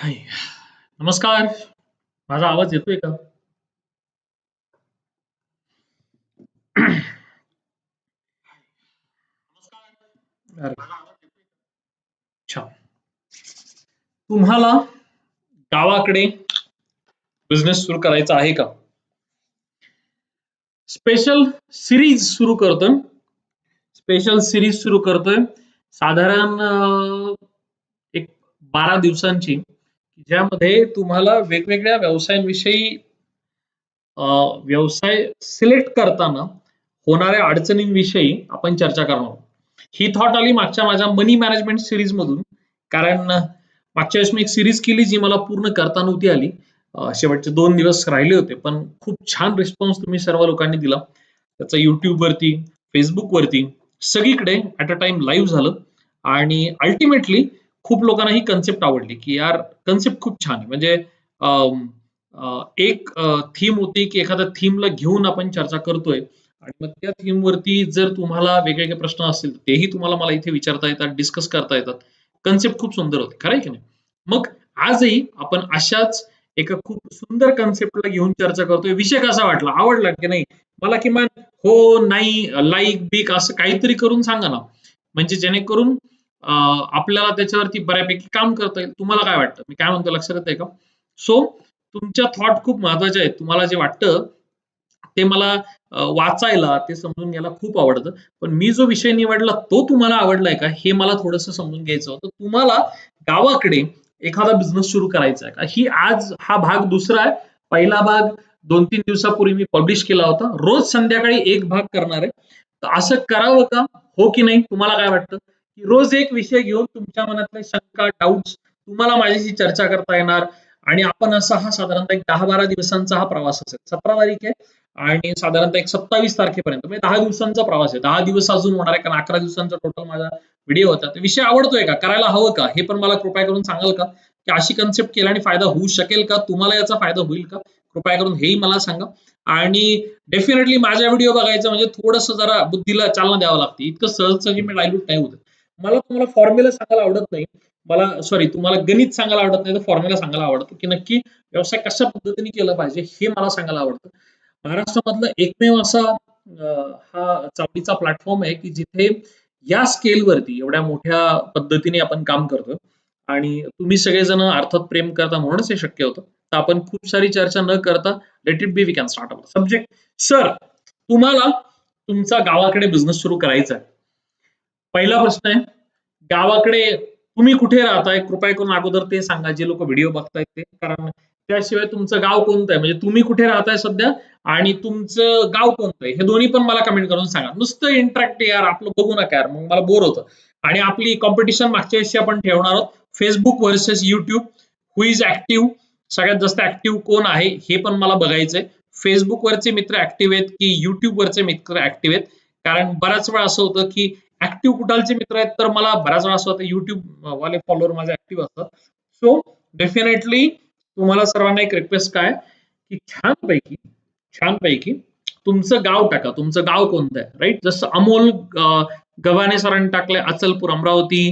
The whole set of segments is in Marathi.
हाय. नमस्कार. माझा आवाज येतोय का? अरे. अच्छा. तुम्हाला गावाकडे बिझनेस सुरू करायचा आहे का? स्पेशल सीरीज सुरू करतोय. स्पेशल सीरीज सुरू करतोय. साधारण अ, एक 12 दिवसांची ज्यामध्ये तुम्हाला वेगवेगळ्या व्यवसायांविषयी व्यवसाय सिलेक्ट करताना होणाऱ्या अडचणींविषयी आपण चर्चा करणार आहोत. ही थॉट आली मागच्या माझ्या मनी मॅनेजमेंट सिरीज मधून कारण मागच्या वेळेस मी एक सिरीज केली जी मला पूर्ण करता नव्हती आली. शेवटचे दोन दिवस राहिले होते पण खूप छान रिस्पॉन्स तुम्ही सर्व लोकांनी दिला. त्याचा युट्यूबवरती वरती, वरती सगळीकडे ॲट अ टाइम लाईव्ह झालं आणि अल्टिमेटली खूप लोकांना ही कन्सेप्ट आवडली, की यार कन्सेप्ट खूप छान आहे. म्हणजे अ, एक थीम होती, की एखाद्या थीमला घेऊन आपण चर्चा करतोय आणि मग त्या थीमवरती जर तुम्हाला वेगवेगळे प्रश्न असतील, तेही तुम्हाला मला इथे विचारता येतात, डिस्कस करता येतात. कन्सेप्ट खूप सुंदर होते खरं आहे की नाही? मग आजही आपण अशाच एका खूप सुंदर कन्सेप्टला घेऊन चर्चा करतोय. विषय कसा वाटला? आवडला की नाही? मला किमान हो, नाही, लाईक बिक असं काहीतरी करून सांगा ना. म्हणजे जेणेकरून आपल्याला त्याच्यावरती बऱ्यापैकी काम करता येईल. तुम्हाला काय वाटतं? मी काय म्हणतो लक्षात आहे का? सो तुमच्या थॉट खूप महत्त्वाचे आहेत. तुम्हाला जे वाटतं ते मला वाचायला, ते समजून घ्यायला खूप आवडतं. पण मी जो विषय निवडला तो तुम्हाला आवडलाय का? हे मला थोडंसं समजून घ्यायचं होतं. तुम्हाला गावाकडे एखादा बिझनेस सुरू करायचा आहे का? ही आज हा भाग दुसरा आहे. पहिला भाग 2-3 दिवसापूर्वी मी पब्लिश केला होता. रोज संध्याकाळी एक भाग करणार आहे. तर असं करावं का? हो की नाही? तुम्हाला काय वाटतं? की रोज एक विषय घेऊन तुमच्या मनातले शंका, डाऊट्स तुम्हाला माझ्याशी चर्चा करता येणार आणि आपण असा हा साधारणतः एक दहा बारा दिवसांचा हा प्रवास असेल. 17 तारीख आहे आणि साधारणतः एक 27 तारखेपर्यंत म्हणजे दहा दिवसांचा प्रवास आहे. दहा दिवस अजून होणार आहे कारण 11 दिवसांचा टोटल माझा व्हिडिओ होता. तर विषय आवडतोय का? करायला हवं का? हे पण मला कृपया करून सांगाल का? की अशी कन्सेप्ट केल्याने फायदा होऊ शकेल का? तुम्हाला याचा फायदा होईल का? कृपया करून हेही मला सांगा. आणि डेफिनेटली माझा व्हिडिओ बघायचा म्हणजे थोडंसं जरा बुद्धीला चालना द्यावं लागते. इतकं सहज-सहजी मी डायल्यूट नाही होत. मला तुम्हाला फॉर्म्युला सांगायला आवडत नाही. मला सॉरी तुम्हाला गणित सांगायला आवडत नाही, तर फॉर्म्युला सांगायला आवडतं, की नक्की व्यवसाय कशा पद्धतीने केला पाहिजे हे मला सांगायला आवडतं. महाराष्ट्रामधला एकमेव असा हा चावडीचा प्लॅटफॉर्म आहे, की जिथे या स्केलवरती एवढ्या मोठ्या पद्धतीने आपण काम करतो आणि तुम्ही सगळेजण अर्थात प्रेम करता म्हणूनच हे शक्य होतं. तर आपण खूप सारी चर्चा न करता let it be we can start subject. Sir, तुम्हाला तुमचा गावाकडे बिझनेस सुरू करायचा आहे. पहिला प्रश्न आहे, गावाकडे तुम्ही कुठे राहताय? कृपया करून अगोदर ते सांगा. जे लोक व्हिडिओ बघतायत ते. कारण त्याशिवाय तुमचं गाव कोणतं आहे? म्हणजे तुम्ही कुठे राहताय सध्या आणि तुमचं गाव कोणतं आहे? हे दोन्ही पण मला कमेंट करून सांगा. नुसतं इंटरॅक्ट यार आपलं बघू नका यार, मग मला बोर होतं. आणि आपली कॉम्पिटिशन मागच्या वर्षी आपण ठेवणार आहोत. Facebook versus YouTube who is active सगळ्यात जास्त ऍक्टिव्ह कोण आहे? हे पण मला बघायचंय. फेसबुकवरचे वरचे मित्र ऍक्टिव्ह आहेत की युट्यूबवरचे वरचे मित्र ऍक्टिव्ह आहेत? कारण बऱ्याच वेळा असं होतं की ऍक्टिव्ह कुठालचे मित्र आहेत, तर मला बऱ्याच वेळा असं होतं वाले फॉलोअर माझे ऍक्टिव्ह असतात. सो डेफिनेटली तुम्हाला सर्वांना एक रिक्वेस्ट काय की छानपैकी, छानपैकी तुमचं गाव टाका. तुमचं गाव कोणतं आहे? राईट जसं अमोल गव्हाणे सरांनी टाकलंय अचलपूर अमरावती,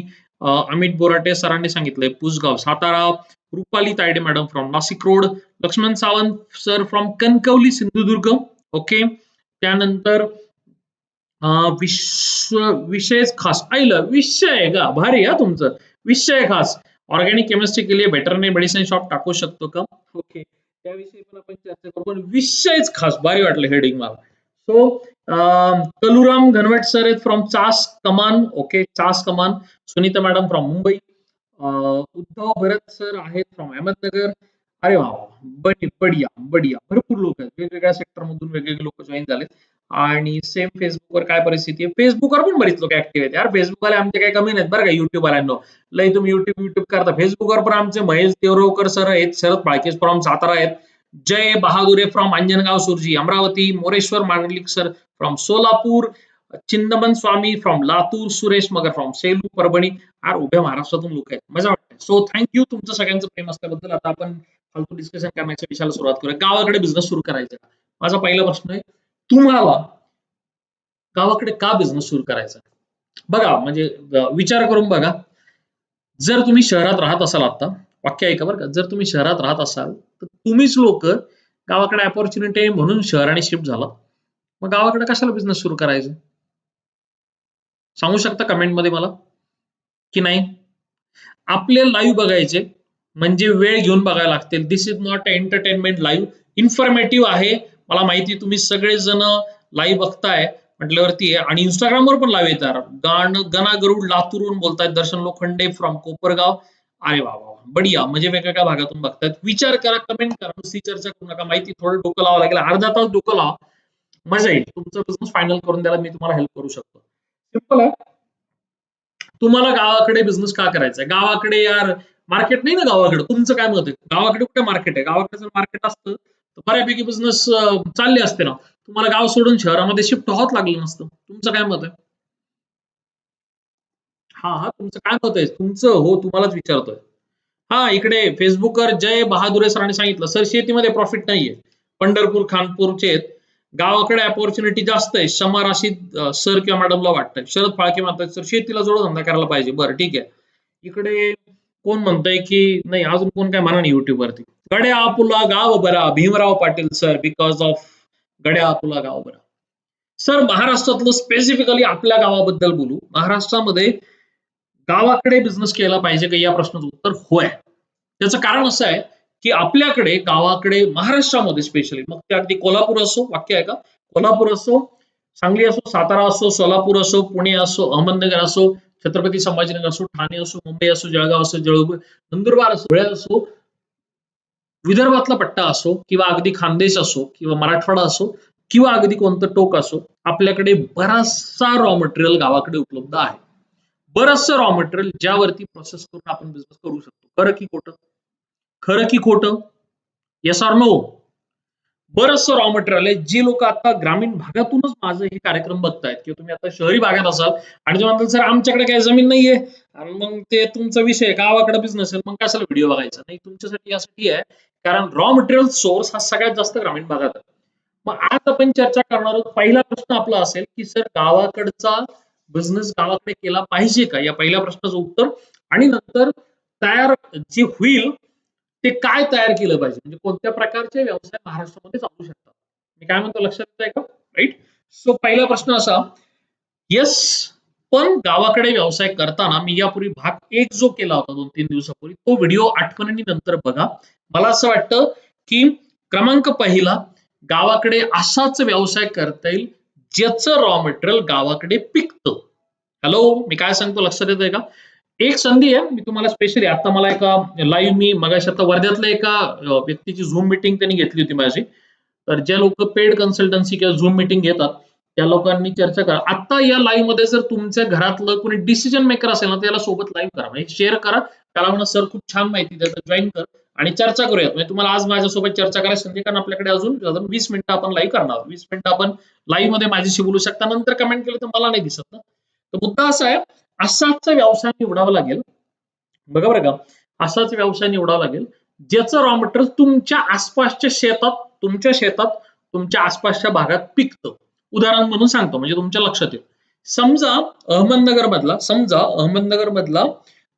अमित बोराटे सरांनी सांगितलंय Pusgaon Satara, Rupali Tayde madam from Nashik road, Laxman Sawant sir from Kankavli Sindhudurg. Okay. त्यानंतर विश्व विषयच खास. आईला विषय का? भारी हां तुमचं. विषय खास. ऑर्गॅनिक केमिस्ट्री के लिए वेटरनरी मेडिसिन शॉप टाकू शकतो का? ओके. त्याविषयी पण आपण चर्चा करू. पण विषयच खास. भारी वाटलं हेडिंग मला. सो कलुराम घनवट सर आहेत from Chas Kaman. Okay. Chas Kaman. Sunita madam from Mumbai. Uddhav Bharat sir आहेत फ्रॉम अहमदनगर. अरे! बढी बढिया, बढिया. भरपूर लोक आहेत. वेगवेगळ्या सेक्टरमधून वेगवेगळे लोक जॉइन झालेत. आणि सेम फेसबुकवर काय परिस्थिती आहे? फेसबुकवर पण बरीच लोक ऍक्टिव्ह आहेत यार. फेसबुकवाले आमचे काही कमी नाहीत बरं का YouTube वाल्यांनो. लय तुम्ही युट्यूब युट्यूब करता. फेसबुकवर पण आमचे महेश देवरोकर सर आहेत, शरद फाळके फ्रॉम सातारा आहेत, Jay Bahadure from Anjangaon Surji Amravati, Moreshwar Mandlik sir from Solapur, Chindaman Swami from Latur, Suresh Magar from Selu, Parbhani. यार उभ्या महाराष्ट्रातून लोक आहेत. मजा वाटते. सो थँक यू तुमचं सगळ्यांचं प्रेम असल्याबद्दल. आता आपण फालतू डिस्कशन करण्याच्या विषयाला सुरुवात करूया. गावाकडे बिझनेस सुरू करायचा माझा पहिला प्रश्न आहे, तुम्हाला गावाकडे का बिझनेस सुरू करायचा? बघा म्हणजे विचार करून बघा. जर तुम्ही शहरात राहत असाल आता वाक्य ऐका बरं का. जर तुम्ही शहरात राहत असाल तर तुम्हीच लोक गावाकडे अपॉर्च्युनिटी आहे म्हणून शहराने शिफ्ट झाला. मग गावाकडे कशाला बिझनेस सुरू करायचं? सांगू शकता कमेंटमध्ये मला? की नाही? आपले लाईव्ह बघायचे म्हणजे वेळ घेऊन बघायला लागतील. This is not entertainment live informative आहे मला माहिती आहे, तुम्ही सगळेजण लाईव्ह बघताय म्हटल्यावरती आहे. आणि इंस्टाग्रामवर पण लाईव्ह येतात. गाण गणा गरुड लातूरहून बोलतायत दर्शन लोखंडे फ्रॉम कोपरगाव. अरे वा वा बढिया. म्हणजे वेगवेगळ्या भागातून बघतायत. विचार करा कमेंट करा. नुसती चर्चा करू नका. माहिती थोडं डोकं लावा लागेल. अर्धा तास डोकं लावा. मजा येईल. तुमचं बिझनेस फायनल करून द्यायला मी तुम्हाला हेल्प करू शकतो. सिंपल आहे. तुम्हाला गावाकडे बिझनेस का करायचा आहे गावाकडे यार मार्केट नाही ना गावाकडे. तुमचं काय मत आहे? गावाकडे कुठे मार्केट आहे? गावाकडे जर मार्केट असतं बऱ्यापैकी बिझनेस चालले असते ना. तुम्हाला गाव सोडून शहरामध्ये शिफ्ट होत लागलं नसतं. तुमचं काय मत आहे? हा हा तुमचं काय मत आहे? तुमचं हो तुम्हालाच विचारतोय. हा इकडे फेसबुकवर जय बहादुरे सरांनी सांगितलं सर शेतीमध्ये प्रॉफिट नाहीये. पंढरपूर खानपूरचे गावाकडे अपॉर्च्युनिटी जास्त आहे. शमा राशीद सर किंवा मॅडमला वाटतंय. शरद फाळके म्हणतात सर शेतीला जोडधंदा करायला पाहिजे. बरं ठीक आहे. इकडे कोण म्हणतंय की नाही अजून कोण काय म्हणा नाही युट्यूब वरती. गड्या आपुला गाव बरा Bhimrao Patil sir because of गड्या आपुला गाव बरा. सर महाराष्ट्रातलं स्पेसिफिकली आपल्या गावाबद्दल बोलू. महाराष्ट्रामध्ये गावाकडे बिझनेस केला पाहिजे का या प्रश्नाचं उत्तर होय. त्याचं कारण असं आहे की आपल्याकडे गावाकडे महाराष्ट्रामध्ये स्पेशली मग ते अगदी कोल्हापूर असो वाक्य आहे का? कोल्हापूर असो सांगली असो सातारा असो सोलापूर असो पुणे असो अहमदनगर असो छत्रपती संभाजीनगर ठाणे मुंबई असो, जळगाव नंदुरबार विदर्भातला पट्टा असो, किंवा अगदी खानदेश असो, किंवा मराठवाडा असो, किंवा अगदी कोणतं टोक असो, आपल्याकडे बराचसा रॉ मटेरियल गावाकडे उपलब्ध आहे. बरचसं रॉ मटेरियल ज्यावरती प्रोसेस करू शकतो. खरं की खोटं? खरं की खोटं? येस ऑर नो बरचसं रॉ मटेरियल आहे. जी लोक आता ग्रामीण भागातूनच माझं हे कार्यक्रम बघतायत किंवा तुम्ही आता शहरी भागात असाल आणि तुम्ही म्हणतात सर आमच्याकडे काही जमीन नाहीये. आणि मग ते तुमचा विषय गावाकडे बिझनेस आहे. मग कशाला व्हिडिओ बघायचा? नाही तुमच्यासाठी यासाठी आहे. कारण रॉ मटेरियल सोर्स हा सगळ्यात जास्त ग्रामीण भागात आहे. मग आज आपण चर्चा करणार आहोत पहिला प्रश्न आपला असेल की सर गावाकडचा बिझनेस गावाकडे केला पाहिजे का? या पहिल्या प्रश्नाचं उत्तर. आणि नंतर तयार जे होईल ते काय तयार केलं पाहिजे? म्हणजे कोणत्या प्रकारचे व्यवसाय महाराष्ट्रामध्ये चालू शकतात? मी काय म्हणतो लक्षात येत आहे का राईट सो पहिला प्रश्न असा येस पण गावाकडे व्यवसाय करताना मी यापूर्वी भाग एक जो केला होता दोन तीन दिवसापूर्वी तो व्हिडिओ आठवणी नंतर बघा. मला असं वाटतं की क्रमांक पहिला गावाकडे असाच व्यवसाय करता येईल ज्याचं रॉ मटेरियल गावाकडे पिकतं. हॅलो मी काय सांगतो लक्षात येत आहे का? एक संधी आहे. मी तुम्हाला स्पेशली आता मला एका लाईव्ह मी मगाशी आता वर्ध्यातल्या एका व्यक्तीची झूम मिटिंग त्यांनी घेतली होती माझी. तर जे लोक पेड कन्सल्टन्सी किंवा झूम मिटिंग घेतात त्या लोकांनी चर्चा करा. आता या लाईव्हमध्ये जर तुमच्या घरातलं कोणी डिसिजन मेकर असेल ना त्याला सोबत लाईव्ह करा. म्हणजे शेअर करा. त्याला म्हणा सर खूप छान माहिती देतात जॉईन कर आणि चर्चा करूयात. म्हणजे तुम्हाला आज माझ्यासोबत चर्चा करायची संधी कारण आपल्याकडे अजून वीस मिनिटं आपण लाईव्ह करणार वीस मिनिटं आपण लाईव्हमध्ये माझ्याशी बोलू शकता. नंतर कमेंट केलं तर मला नाही दिसत ना. तर मुद्दा असा आहे असाच व्यवसाय निवडावा लागेल. बघा बरं का असाच व्यवसाय निवडावा लागेल. ज्याचं रॉ मटेरियल तुमच्या आसपासच्या शेतात तुमच्या शेतात तुमच्या आसपासच्या भागात पिकतं. उदाहरण म्हणून सांगतो म्हणजे तुमच्या लक्षात येईल. समजा अहमदनगर मधला समजा अहमदनगर मधला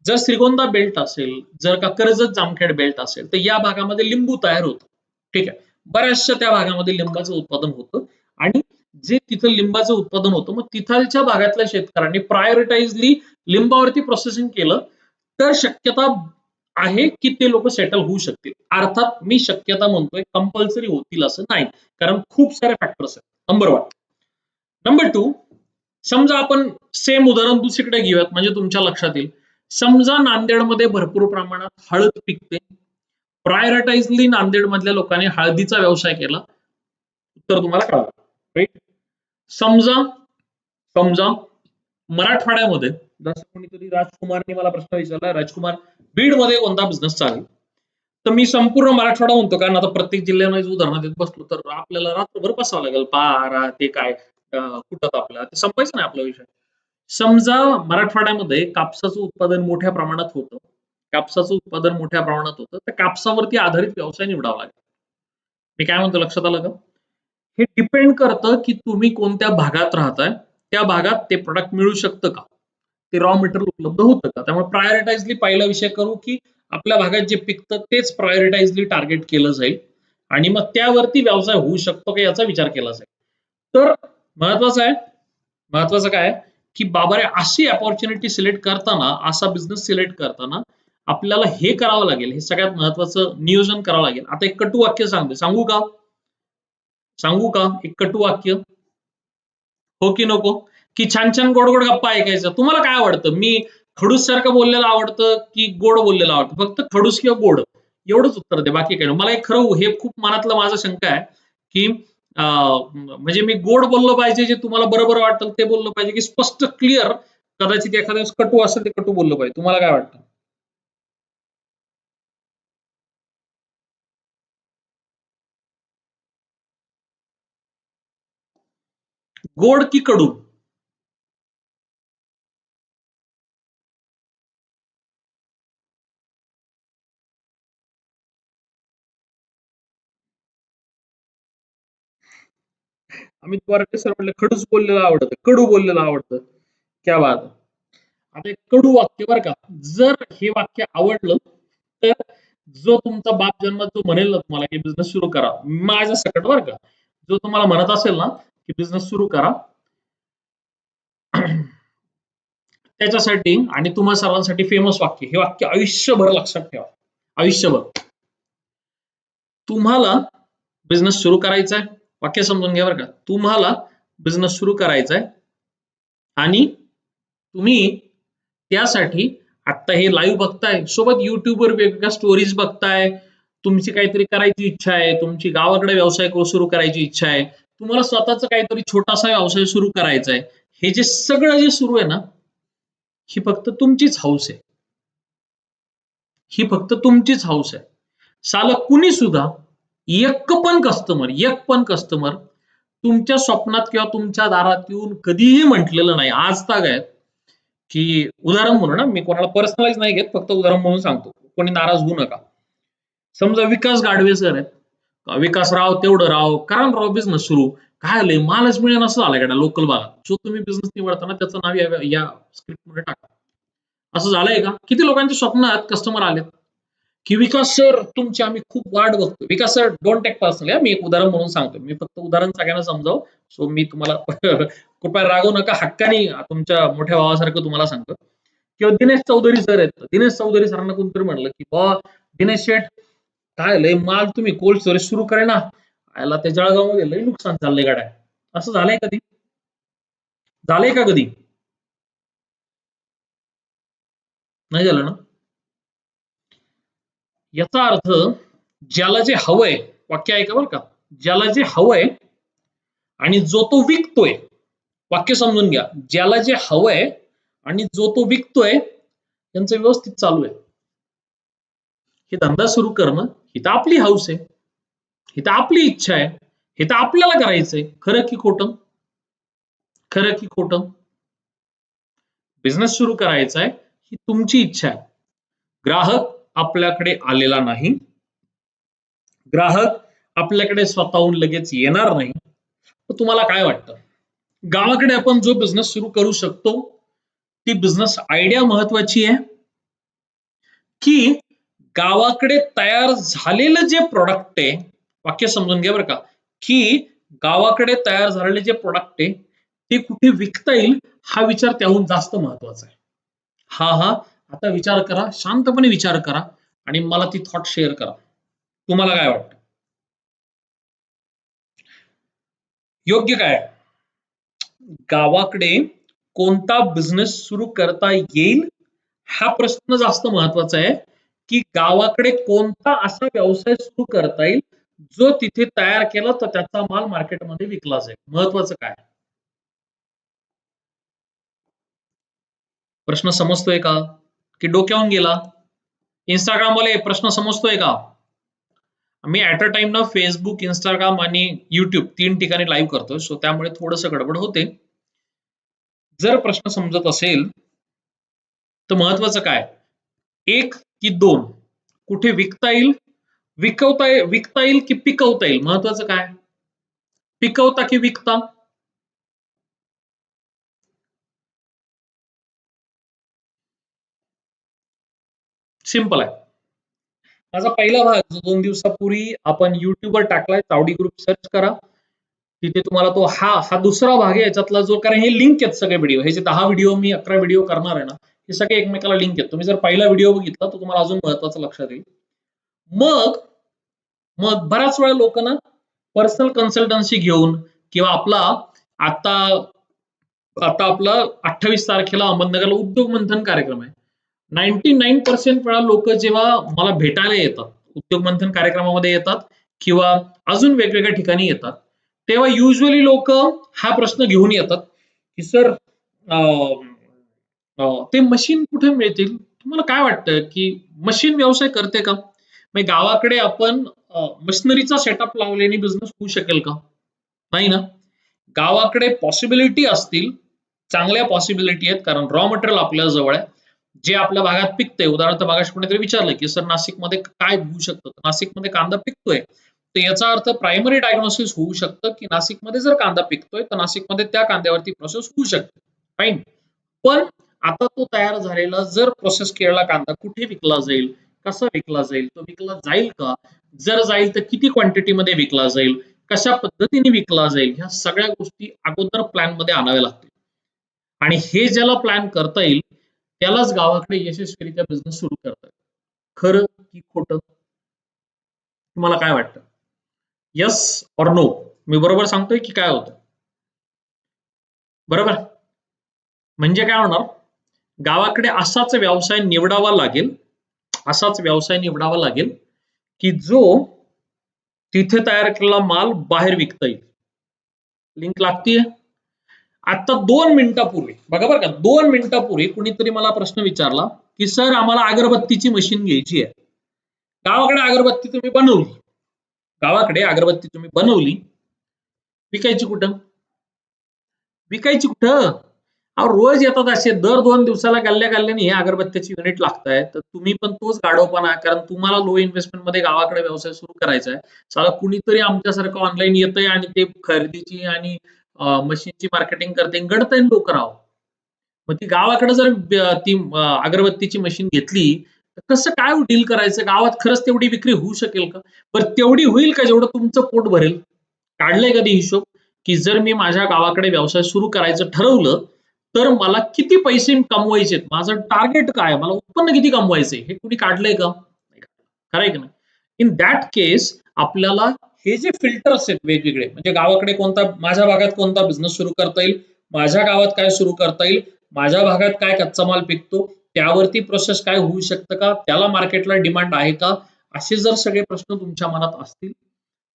जर श्रीगोंदा बेल्ट असेल जर का कर्जत जामखेड बेल्ट असेल तर या भागामध्ये लिंबू तयार होतं. ठीक आहे. बऱ्याचशा त्या भागामध्ये लिंबाचं उत्पादन होतं. आणि जे तिथं लिंबाचं उत्पादन होतं मग तिथलच्या भागातल्या शेतकऱ्यांनी प्रायोरिटाइजली लिंबावरती प्रोसेसिंग केलं. तर शक्यता आहे की ते लोक सेटल होऊ शकतील. अर्थात मी शक्यता म्हणतोय कंपल्सरी होतील असं नाही. कारण खूप सारे फॅक्टर्स आहेत. नंबर वन नंबर टू समजा आपण सेम उदाहरण दुसरीकडे घेऊयात म्हणजे तुमच्या लक्षात येईल. समजा नांदेडमध्ये भरपूर प्रमाणात हळद पिकते. प्रायोरिटाइजली नांदेड मधल्या लोकांनी हळदीचा व्यवसाय केला. तर तुम्हाला कळलं. राईट समजा समजा मराठवाड्यामध्ये जसं कोणीतरी राजकुमारने मला प्रश्न विचारला राजकुमार बीडमध्ये कोणता बिझनेस चालेल? तर मी संपूर्ण मराठवाडा म्हणतो कारण आता प्रत्येक जिल्ह्यामध्ये उदाहरण देत बसलो तर आपल्याला रात्रभर बसावं लागेल. पारा ते काय कुठं आपल्याला. ते संपायचं नाही आपला विषय. समजा मराठवाड्यामध्ये कापसाचं उत्पादन मोठ्या प्रमाणात होतं कापसाचं उत्पादन मोठ्या प्रमाणात होतं तर कापसावरती आधारित व्यवसाय निवडावा लागेल. मी काय म्हणतो लक्षात आलं का? हे डिपेंड करतं की तुम्ही कोणत्या भागात राहताय त्या भागात ते प्रोडक्ट मिळू शकतं का? ते रॉ मटेरियल उपलब्ध होतं का? त्यामुळे प्रायोरिटाइजली पहिला विषय करू की आपल्या भागात जे पिकतं तेच प्रायोरिटाइजली टार्गेट केलं जाईल आणि मग त्यावरती व्यवसाय होऊ शकतो का याचा विचार केला जाईल. तर महत्वाचं आहे महत्वाचं काय की बाबा अशी अपॉर्च्युनिटी सिलेक्ट करताना असा बिझनेस सिलेक्ट करताना आपल्याला हे करावं लागेल. हे सगळ्यात महत्वाचं नियोजन करावं लागेल. आता एक कटू वाक्य सांगते. सांगू का? सांगू का? एक कटू वाक्य? हो की नको? की छान छान गोड गोड गप्पा ऐकायचं. तुम्हाला काय आवडतं? मी खडूस सारखं बोललेलं आवडतं की गोड बोललेलं आवडतं? फक्त खडूस किंवा गोड? एवढंच उत्तर दे. बाकी काय नाही. मला एक खरं हे खूप मनातलं माझं शंका आहे की म्हणजे मी गोड बोललो पाहिजे जे तुम्हाला बरोबर वाटतं ते बोललं पाहिजे की स्पष्ट क्लिअर कदाचित एखाद्या कटू असेल ते कटू बोललं पाहिजे. तुम्हाला काय वाटतं? गोड की कडू अमित बोराटे सर म्हटलं खडूच बोललेलं आवडतं कडू बोललेलं आवडतं. क्या बात. आता कडू वाक्य बरं का जर हे वाक्य आवडलं तर जो तुमचा बाप जन्म जो म्हणेल ना तुम्हाला की बिझनेस सुरू करा माझ्या सकट बरं का. जो तुम्हाला म्हणत असेल ना की बिझनेस सुरू करा. त्याच्यासाठी आणि तुम्हा सर्वांसाठी फेमस वाक्य हे वाक्य आयुष्यभर लक्षात ठेवा. आयुष्यभर. तुम्हाला बिझनेस सुरू करायचा आहे वाक्य समजून घ्या बरं का. तुम्हाला बिझनेस सुरू करायचा आहे आणि तुम्ही त्यासाठी आता हे लाईव्ह बघताय. सोबत युट्यूबवर वेगवेगळ्या स्टोरीज बघताय. तुमची काहीतरी करायची इच्छा आहे. तुमची गावाकडे व्यवसाय सुरू करायची इच्छा आहे. तुम्हाला स्वतःचा काहीतरी छोटासा व्यवसाय सुरू करायचा आहे. हे जे सगळं जे सुरू आहे ना ही फक्त तुमचीच हाऊस आहे. ही फक्त तुमचीच हाऊस आहे. साल कुणी सुद्धा एक पण कस्टमर एक पण कस्टमर तुमच्या स्वप्नात किंवा तुमच्या दारात येऊन कधीही म्हटलेलं नाही. आज ताग आहेत की उदाहरण म्हणून ना मी कोणाला पर्सनलाइज नाही घेत फक्त उदाहरण म्हणून सांगतो. कोणी नाराज होऊ नका. समजा विकास गाडवे सर आहेत. विकास राव तेवढं राव. कारण राव बिझनेस सुरू. काय आलंय मालच मिळेल असं झालं का लोकल भागात. जो तुम्ही बिझनेस निवडताना त्याचं नाव या स्क्रिप्टमध्ये टाका. असं झालंय का? किती लोकांच्या स्वप्नात कस्टमर आलेत. की विकास सर तुमची आम्ही खूप वाट बघतो Vikas sir don't take personal मी एक उदाहरण म्हणून सांगतो मी फक्त उदाहरण सगळ्यांना समजाव. सो मी तुम्हाला कृपया रागवू नका. हक्कानी तुमच्या मोठ्या भावासारखं तुम्हाला सांगतो किंवा दिनेश चौधरी सर आहेत. दिनेश चौधरी सरांना कोणतरी म्हणलं की बा दिनेश शेठ काय लय माल तुम्ही कोल्ड स्टोरेज सुरू करे ना. आयला त्या जळगावमध्ये लय नुकसान चाललंय गाड्या. असं झालंय कधी? झालंय का कधी? नाही झालं ना? याचा अर्थ ज्याला जे हवंय वाक्य आहे का बरं का. ज्याला जे हवंय आणि जो तो विकतोय वाक्य समजून घ्या. ज्याला जे हवंय आणि जो तो विकतोय त्यांचं व्यवस्थित चालू आहे. हे धंदा सुरू करणं ही तर आपली हाऊस आहे. ही तर आपली इच्छा आहे. हे तर आपल्याला करायचंय खरं की खोटं? खरं की खोटं? बिझनेस सुरू करायचा आहे ही तुमची इच्छा आहे. ग्राहक आपल्याकडे आलेला नाही. ग्राहक आपल्याकडे स्वतःहून लगेच येणार नाही. तर तुम्हाला काय वाटतं? गावाकडे आपण जो बिझनेस सुरू करू शकतो ती बिझनेस आयडिया महत्वाची आहे? की गावाकडे तयार झालेलं जे प्रोडक्ट आहे वाक्य समजून घ्या बरं का. की गावाकडे तयार झालेले जे प्रोडक्ट आहे ते कुठे विकता येईल हा विचार त्याहून जास्त महत्त्वाचा आहे. हा हा आता विचार करा शांतपणे विचार करा आणि मला ती थॉट शेअर करा. तुम्हाला काय वाटतं? योग्य काय? गावाकडे कोणता बिझनेस सुरू करता येईल हा प्रश्न जास्त महत्त्वाचा आहे. की गावाकडे कोणता असा व्यवसाय सुरू करता येईल जो तिथे तयार केला तर त्याचा माल मार्केटमध्ये विकला जाईल. महत्वाचं काय? प्रश्न समजतोय का? की डोक्यावून गेला? इंस्टाग्राम वाले प्रश्न समजतोय का? मी ऍट अ टाइम ना फेसबुक इंस्टाग्राम आणि युट्यूब तीन ठिकाणी लाईव्ह करतोय सो त्यामुळे थोडस गडबड होते. जर प्रश्न समजत असेल तर महत्वाचं काय? एक की दोन. कुठे विकता येईल? विकवता विकता येईल की पिकवता येईल? महत्वाचं काय? पिकवता की विकता? सिंपल आहे. माझा पहिला भाग जो दोन दिवसापूर्वी आपण युट्यूबवर टाकलाय चावडी ग्रुप सर्च करा. तिथे तुम्हाला तो हा हा दुसरा भाग आहे याच्यातला जो कारण हे लिंक आहेत सगळे व्हिडिओ हे जे दहा व्हिडिओ मी अकरा व्हिडिओ करणार आहे ना हे सगळे एकमेकाला लिंक आहेत. तुम्ही जर पहिला व्हिडिओ बघितला तर तुम्हाला अजून महत्वाचं लक्षात येईल. मग मग बऱ्याच वेळा लोक ना पर्सनल कन्सल्टन्सी घेऊन किंवा आपला आता आता आपला अठ्ठावीस तारखेला अहमदनगरला उद्योग मंथन कार्यक्रम आहे. नाईन्टी नाईन पर्सेंट वेळा लोक जेव्हा मला भेटायला येतात उद्योग मंथन कार्यक्रमामध्ये येतात किंवा अजून वेगवेगळ्या ठिकाणी येतात तेव्हा युजली लोक हा प्रश्न घेऊन येतात की सर ते मशीन कुठे मिळतील? तुम्हाला काय वाटतं? की मशीन व्यवसाय करते का? म्हणजे गावाकडे आपण मशिनरीचा सेटअप लावल्याने बिझनेस होऊ शकेल का? नाही ना? गावाकडे पॉसिबिलिटी असतील चांगल्या पॉसिबिलिटी आहेत कारण रॉ मटेरियल आपल्या जवळ आहे. जे आपल्या भागात पिकतंय उदाहरणार्थ भागाशी कोणीतरी विचारलं की सर नाशिकमध्ये काय होऊ शकतं? नाशिकमध्ये कांदा पिकतोय. तर याचा अर्थ प्रायमरी डायग्नोसिस होऊ शकतं की नाशिकमध्ये जर कांदा पिकतोय तर नाशिकमध्ये त्या कांद्यावरती प्रोसेस होऊ शकते. राईट पण आता तो तयार झालेला जर प्रोसेस केलेला कांदा कुठे विकला जाईल? कसा विकला जाईल? तो विकला जाईल का? जर जाईल तर किती क्वांटिटीमध्ये विकला जाईल? कशा पद्धतीने विकला जाईल? ह्या सगळ्या गोष्टी अगोदर प्लॅनमध्ये आणाव्या लागतील. आणि हे ज्याला प्लॅन करता येईल त्यालाच गावाकडे यशस्वीरित्या बिझनेस सुरू करता येईल. खरं की खोट? तुम्हाला काय वाटतं? यस और नो मी बरोबर सांगतोय की काय होतं? बरोबर? म्हणजे काय होणार? गावाकडे असाच व्यवसाय निवडावा लागेल असाच व्यवसाय निवडावा लागेल की जो तिथे तयार केलेला माल बाहेर विकता येईल. लिंक लागतीये? आता दोन मिनिटापूर्वी बघा बरं का दोन मिनिटापूर्वी कुणीतरी मला प्रश्न विचारला की सर आम्हाला अगरबत्तीची मशीन घ्यायची आहे. गावाकडे अगरबत्ती तुम्ही बनवली. गावाकडे अगरबत्ती तुम्ही बनवली. विकायची कुठं? विकायची कुठं? रोज येतात असे दर दोन दिवसाला गल्ल्या गल्ल्याने हे अगरबत्तीची युनिट लागताय तर तुम्ही पण तोच गाढवपणा कारण तुम्हाला लो इन्व्हेस्टमेंटमध्ये गावाकडे व्यवसाय सुरू करायचा आहे. साला कुणीतरी आमच्यासारखं ऑनलाईन येतंय आणि ते खरेदीची आणि मशीनची मार्केटिंग करते. गडतय लोक राव. मग ती गावाकडे जर ती अगरबत्तीची मशीन घेतली तर कसं काय डील करायचं? गावात खरंच तेवढी विक्री होऊ शकेल का? बरं तेवढी होईल का जेवढं तुमचं पोट भरेल? काढलंय कधी हिशोब? की जर मी माझ्या गावाकडे व्यवसाय सुरू करायचं ठरवलं तर मला किती पैसे कमवायचे माझं टार्गेट काय मला उत्पन्न किती कमवायचे हे कुणी काढलंय का? खरंय का नाही? इन दॅट केस आपल्याला हे जे फिल्टर्स आहेत वेगवेगळे म्हणजे गावाकडे कोणता माझ्या भागात कोणता बिझनेस सुरू करता येईल? माझ्या गावात काय सुरू करता येईल? माझ्या भागात काय कच्चा माल पिकतो? त्यावरती प्रोसेस काय होऊ शकतं का? त्याला मार्केटला डिमांड आहे का? असे जर सगळे प्रश्न तुमच्या मनात असतील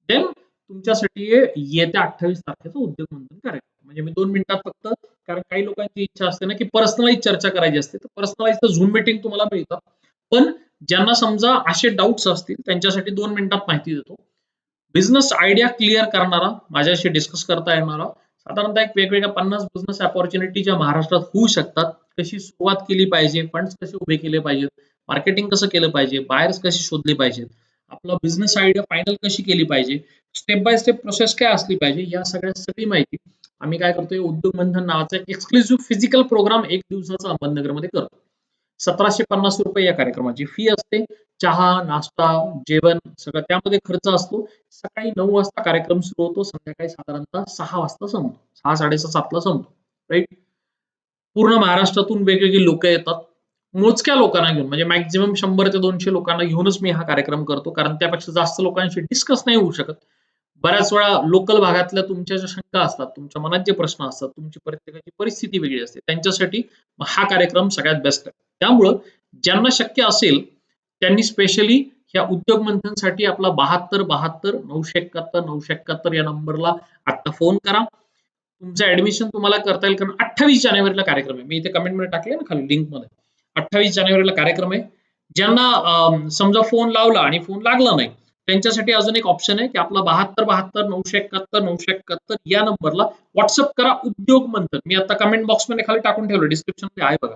देन तुमच्यासाठी येत्या अठ्ठावीस तारखेचा उद्योग मंथन करायचं. म्हणजे मी दोन मिनिटात फक्त कारण काही लोकांची इच्छा असते ना की पर्सनलाइज चर्चा करायची असते. तर पर्सनलाइज तर झूम मिटिंग तुम्हाला मिळतात पण ज्यांना समजा असे डाऊट्स असतील त्यांच्यासाठी दोन मिनिटात माहिती देतो. बिझनेस आयडिया क्लिअर करणारा माझ्याशी डिस्कस करता येणारा साधारणतः एक वेगवेगळ्या पन्नास बिझनेस अपॉर्च्युनिटी ज्या महाराष्ट्रात होऊ शकतात कशी सुरुवात केली पाहिजे फंड्स कसे उभे केले पाहिजेत मार्केटिंग कसं केलं पाहिजे बायर्स कशी शोधले पाहिजेत आपला बिझनेस आयडिया फायनल कशी केली पाहिजे स्टेप बाय स्टेप प्रोसेस काय असली पाहिजे या सगळ्या सगळी माहिती आम्ही काय करतोय उद्योग मंथन नावाचा एक एक्सक्लुझिव्ह फिजिकल प्रोग्राम एक दिवसाचा अहमदनगरमध्ये करतो सतराशे पन्नास रुपये या कार्यक्रमाची फी असते. चहा नाश्ता जेवण सगळं त्यामध्ये खर्च असतो. सकाळी नऊ वाजता कार्यक्रम सुरू होतो. संध्याकाळी साधारणतः सहा वाजता संपतो. सहा साडेसहा सातला संपतो. राईट पूर्ण महाराष्ट्रातून वेगवेगळी लोक येतात. मोजक्या लोकांना घेऊन म्हणजे मॅक्झिमम शंभर ते दोनशे लोकांना घेऊनच मी हा कार्यक्रम करतो. कारण त्यापेक्षा जास्त लोकांशी डिस्कस नाही होऊ शकत. बऱ्याच वेळा लोकल भागातल्या तुमच्या ज्या शंका असतात तुमच्या मनात जे प्रश्न असतात तुमची प्रत्येकाची परिस्थिती वेगळी असते. त्यांच्यासाठी हा कार्यक्रम सगळ्यात बेस्ट आहे. त्यामुळं ज्यांना शक्य असेल त्यांनी स्पेशली ह्या उद्योग मंथनसाठी आपला बहात्तर बहात्तर नऊशे एकाहत्तर नऊशे एकाहत्तर या नंबरला आता फोन करा. तुमचं ऍडमिशन तुम्हाला करता येईल कारण अठ्ठावीस जानेवारीला कार्यक्रम आहे. मी इथे कमेंटमध्ये टाकले ना खाली लिंकमध्ये. अठ्ठावीस जानेवारीला कार्यक्रम आहे. ज्यांना समजा फोन लावला आणि फोन लागला नाही त्यांच्यासाठी अजून एक ऑप्शन आहे की आपला बहात्तर बहात्तर नऊशे एकाहत्तर नऊशे एकाहत्तर या नंबरला व्हॉट्सअप करा उद्योग मंथन. मी आता कमेंट बॉक्समध्ये खाली टाकून ठेवलं डिस्क्रिप्शनमध्ये आहे बघा.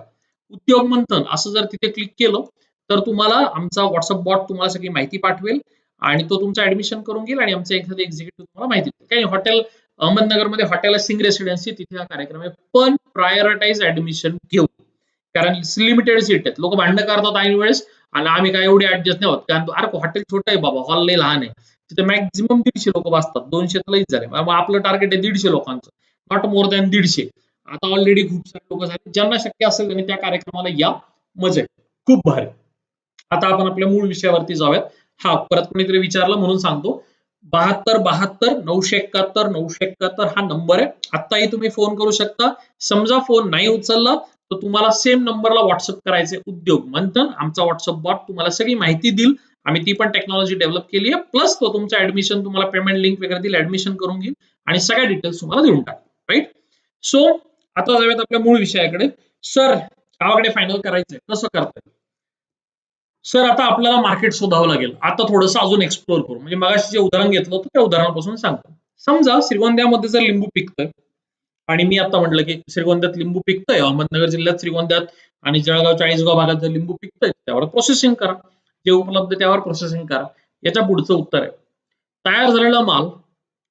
उद्योग मंथन असं जर तिथे क्लिक केलं तर तुम्हाला आमचा व्हॉट्सअप बॉट तुम्हाला सगळी माहिती पाठवेल आणि तो तुमचं ऍडमिशन करून घेईल आणि आमचा एखादा एक्झिक्युटिव्ह तुम्हाला माहिती देईल काही हॉटेल अहमदनगरमध्ये हॉटेल सिंग रेसिडेन्सी तिथे हा कार्यक्रम आहे. पण प्रायोरिटाईज ऍडमिशन घेऊ कारण लिमिटेड सीट आहेत. लोक भांडण करतात ऐन वेळेस आणि आम्ही काय एवढे ऍडजस्ट नाही होत. कारण अरे हॉटेल छोटं आहे बाबा हॉल लई लहान आहे. तिथे मॅक्झिमम दीडशे लोक बसतात. दोनशे तर लईच झाले. मग आपलं टार्गेट आहे दीडशे लोकांचं. नॉट मोर दॅन दीडशे. आता ऑलरेडी खूप सारे लोक झाले. ज्यांना शक्य असेल त्यांनी त्या कार्यक्रमाला या. मजा खूप भारी. आता आपण आपल्या मूळ विषयावरती जाऊयात. हा परत कोणीतरी विचारलं म्हणून सांगतो. बहात्तर बहात्तर नऊशे एकाहत्तर नऊशे एकाहत्तर हा नंबर आहे. आत्ताही तुम्ही फोन करू शकता. समजा फोन नाही उचलला तर तुम्हाला सेम नंबरला व्हॉट्सअप करायचे उद्योग मंथन आमचा व्हॉट्सअप बॉट तुम्हाला सगळी माहिती देईल. आम्ही ती पण टेक्नॉलॉजी डेव्हलप केली आहे. प्लस तो तुमचं ऍडमिशन तुम्हाला पेमेंट लिंक वगैरे देईल ऍडमिशन करून घेईल. आणि सगळ्या डिटेल्स तुम्हाला देऊन टाकेल. राईट सो आता जाऊयात आपल्या मूळ विषयाकडे. सर गावाकडे फायनल करायचंय. कसं करताय? सर आता आपल्याला मार्केट शोधावं लागेल. आता थोडंसं अजून एक्सप्लोर करू. म्हणजे मगाशी जे उदाहरण घेतलं होतं त्या उदाहरणापासून सांगतो. समजा श्रीगोंद्यामध्ये जर लिंबू पिकतंय आणि मी आता म्हटलं की श्रीगोंद्यात लिंबू पिकतोय. अहमदनगर जिल्ह्यात श्रीगोंद्यात आणि जळगाव चाळीसगाव भागात जर लिंबू पिकतंय त्यावर प्रोसेसिंग करा. जे उपलब्ध त्यावर प्रोसेसिंग करा. याच्या पुढचं उत्तर आहे. तयार झालेला माल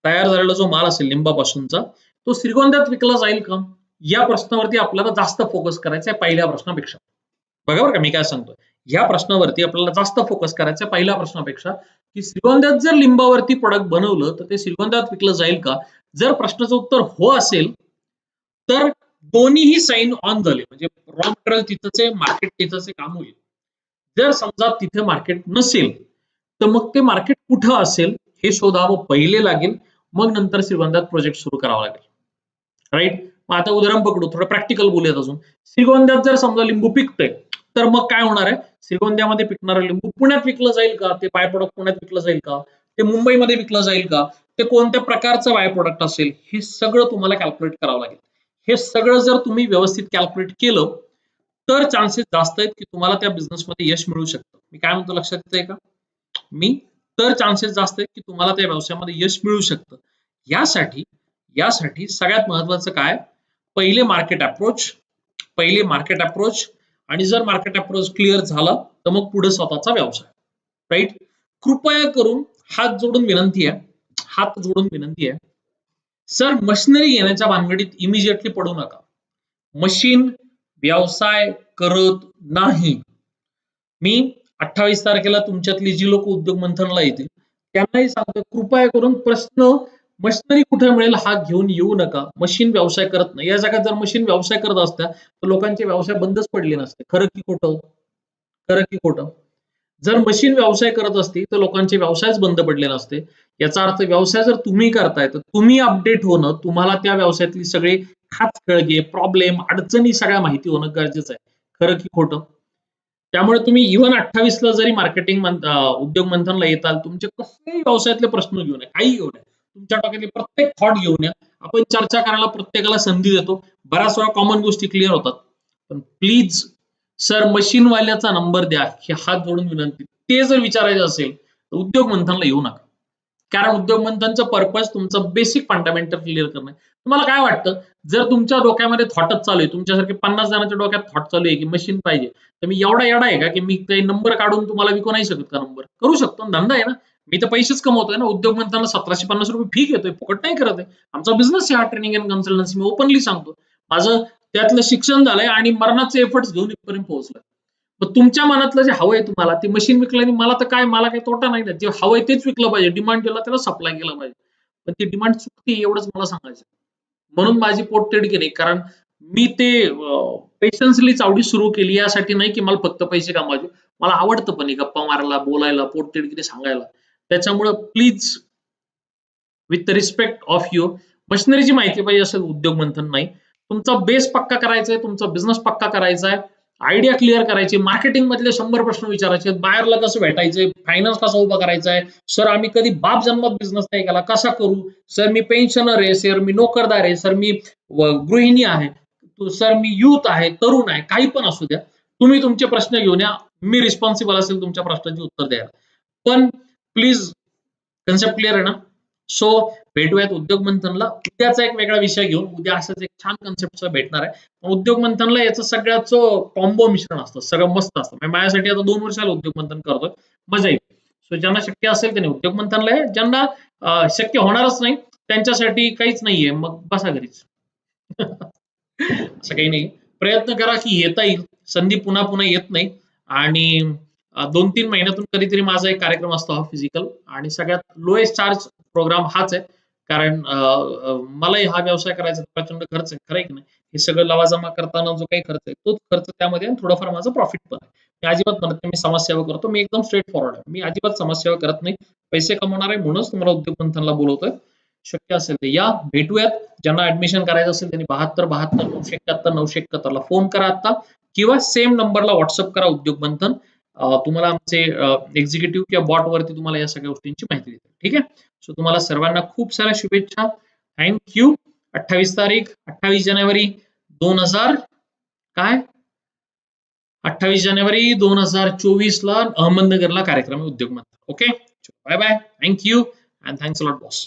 तयार झालेला जो माल असेल लिंबापासूनचा तो श्रीगोंद्यात विकला जाईल का? या प्रश्नावरती आपल्याला जास्त फोकस करायचा आहे पहिल्या प्रश्नापेक्षा. बघा बरं का मी काय सांगतो या प्रश्नावरती आपल्याला जास्त फोकस करायचा आहे पहिल्या प्रश्नापेक्षा की श्रीगोंद्यात जर लिंबावरती प्रोडक्ट बनवलं तर ते श्रीगोंद्यात विकलं जाईल का? जर प्रश्नाचं उत्तर हो असेल तर दोन्हीही साईन ऑन झाले. म्हणजे रॉ मटेरियल तिथंच आहे मार्केट तिथंच आहे काम होईल. जर समजा तिथे मार्केट नसेल तर मग ते मार्केट कुठं असेल हे शोधावं पहिले लागेल. मग नंतर श्रीगोंद्यात प्रोजेक्ट सुरू करावा लागेल. राईट मग आता उदाहरण पकडू थोडं प्रॅक्टिकल बोलूयात अजून. श्रीगोंद्यात जर समजा लिंबू पिकतंय तर मग काय होणार आहे? श्रीगोंद्यामध्ये पिकणारा लिंबू पुण्यात विकलं जाईल का? ते बाय प्रोडक्ट पुण्यात विकलं जाईल का? ते मुंबईमध्ये विकलं जाईल का? ते कोणत्या प्रकारचं बाय प्रोडक्ट असेल? हे सगळं तुम्हाला कॅल्क्युलेट करावं लागेल. हे सगळं जर तुम्ही व्यवस्थित कॅल्क्युलेट केलं तर चान्सेस जास्त आहेत की तुम्हाला त्या बिझनेसमध्ये यश मिळू शकतं. मी काय म्हणतो लक्षात येतंय का? मी तर चान्सेस जास्त आहेत की तुम्हाला त्या व्यवसायामध्ये यश मिळू शकतं. यासाठी यासाठी सगळ्यात महत्वाचं काय? पहिले मार्केट अप्रोच पहिले मार्केट अप्रोच आणि जर मार्केट अप्रोच क्लिअर झाला तर मग पुढे स्वतःचा व्यवसाय. राईट कृपया करून हात जोडून विनंती आहे. हात जोडून विनंती आहे. सर मशिनरी घेण्याच्या भानगडीत इमिजिएटली पडू नका. मशीन व्यवसाय करत नाही. मी अठ्ठावीस तारखेला तुमच्यातली जी लोक उद्योग मंथनला येतील त्यांनाही सांगतो कृपया करून प्रश्न मशिनरी कुठे मिळेल हा घेऊन येऊ नका. मशीन व्यवसाय करत नाही. या जगात जर मशीन व्यवसाय करत असत्या तर लोकांचे व्यवसाय बंदच पडले नसते. खरं की खोटं? खरं की खोटं? जर मशीन व्यवसाय करत असती तर लोकांचे व्यवसायच बंद पडले नसते याचा अर्थ व्यवसाय जर तुम्ही करताय तर तुम्ही अपडेट होणं तुम्हाला त्या व्यवसायातली सगळे खाच खळगे प्रॉब्लेम अडचणी सगळ्या माहिती होणं गरजेचं आहे. खरं की खोटं? त्यामुळे तुम्ही इव्हन अठ्ठावीसला जरी मार्केटिंग उद्योग मंथनला येताल तुमचे कसलेही व्यवसायातले प्रश्न घेऊन या काही घेऊन या तुमच्या डोक्यातले प्रत्येक थॉट घेऊन या आपण चर्चा करायला प्रत्येकाला संधी देतो. बऱ्याच वेळा कॉमन गोष्टी क्लिअर होतात. पण प्लीज सर मशीनवाल्याचा नंबर द्या हे हात जोडून विनंती. ते जर विचारायचं असेल तर उद्योग मंथनला येऊ नका. कारण उद्योग मंथनचा पर्पज तुमचं बेसिक फंडामेंटल क्लिअर करणं. तुम्हाला काय वाटतं? जर तुमच्या डोक्यामध्ये थॉटच चालू आहे तुमच्यासारखे पन्नास जणांच्या डोक्यात थॉट चालू आहे की मशीन पाहिजे तर मी एवढा एवढा आहे का की मी ते नंबर काढून तुम्हाला विकू नाही शकत का नंबर करू शकतो धंदा आहे ना. मी तर पैसेच कमवतोय ना. उद्योग मंथनला सतराशे पन्नास रुपये फी घेतोय फुकट नाही करत आहे. आमचा बिझनेस आहे हा ट्रेनिंग अँड कन्सल्टन्सी मी ओपनली सांगतो. माझं त्यातलं शिक्षण झालंय आणि मरणाचे एफर्ट्स घेऊन इथपर्यंत पोहोचलोय. मग तुमच्या मनातलं जे हवं आहे तुम्हाला ते मशीन विकल्याने मला तर काय मला काही तोटा नाही ना. जे आहे तेच विकलं पाहिजे. डिमांड केला त्याला सप्लाय केला पाहिजे. पण ती डिमांड चुकते एवढंच मला सांगायचं म्हणून माझी पोटतेड केली कारण मी ते पेशन्सली चावडी सुरू केली. यासाठी नाही की मला फक्त पैसे कमवायचे. मला आवडतं पण गप्पा मारायला बोलायला पोटतेडगिरी सांगायला. त्याच्यामुळं please with respect of your मशिनरीची माहिती पाहिजे असेल उद्योग मंथन नाही. तुमचा बेस पक्का करायचा आहे तुमचा बिझनेस पक्का करायचा आहे आयडिया क्लिअर करायची मार्केटिंग मधले शंभर प्रश्न विचारायचे बाहेरला कसं भेटायचंय फायनान्स कसा उभा करायचा आहे सर आम्ही कधी बाप जन्मात बिझनेस नाही केला कसा करू? सर मी पेन्शनर आहे सर मी नोकरदार आहे सर मी गृहिणी आहे सर मी युथ आहे तरुण आहे काही पण असू द्या. तुम्ही तुमचे प्रश्न घेऊन या मी रिस्पॉन्सिबल असेल तुमच्या प्रश्नांची उत्तर द्यायला. पण प्लीज कन्सेप्ट क्लिअर आहे ना? सो भेटूयात उद्योग मंथनला. उद्याचा एक वेगळा विषय घेऊन उद्या असंच एक छान कन्सेप्ट भेटणार आहे. उद्योग मंथनला याचं सगळ्याच कॉम्बो मिश्रण असतं सगळं मस्त असतं. म्हणजे माझ्यासाठी आता दोन वर्षाला उद्योग मंथन करतोय. मजा येईल. सो ज्यांना शक्य असेल त्यांनी उद्योग मंथनला आहे ज्यांना शक्य होणारच नाही त्यांच्यासाठी काहीच नाहीये. मग बसा घरीच. असं काही नाही. प्रयत्न करा की येता येईल. संधी पुन्हा पुन्हा येत नाही. आणि दोन तीन महिन्यातून कधीतरी माझा एक कार्यक्रम असतो हा फिजिकल आणि सगळ्यात लोएस्ट चार्ज प्रोग्राम हाच आहे. कारण मलाही हा व्यवसाय करायचा प्रचंड खर्च आहे खरं आहे की नाही? हे सगळं लवाजमा करताना जो काही खर्च आहे तोच खर्च त्यामध्ये थोडंफार माझं प्रॉफिट पण आहे. मी अजिबात म्हणत नाही मी समाजसेवा करतो मी एकदम स्ट्रेट फॉरवर्ड आहे. मी अजिबात समाजसेवा करत नाही. पैसे कमवणार आहे म्हणूनच तुम्हाला उद्योग मंथनला बोलवतोय. शक्य असेल तर या भेटूयात. ज्यांना ऍडमिशन करायचं असेल त्यांनी बहात्तर बहात्तर नऊशे एकाहत्तर नऊशे एकाहत्तरला फोन करा आता. किंवा सेम नंबरला व्हॉट्सअप करा उद्योग मंथन तुम्हाला आमचे एक्झिक्युटिव्ह किंवा बॉट वरती तुम्हाला या सगळ्या गोष्टींची माहिती देते ठीक आहे? सो तुम्हाला सर्वांना खूप साऱ्या शुभेच्छा. थँक्यू अठ्ठावीस तारीख अठ्ठावीस जानेवारी दोन हजार काय? अठ्ठावीस जानेवारी दोन हजार चोवीस ला अहमदनगरला कार्यक्रम Udyog Mantra okay bye bye thank you and thanks lot boss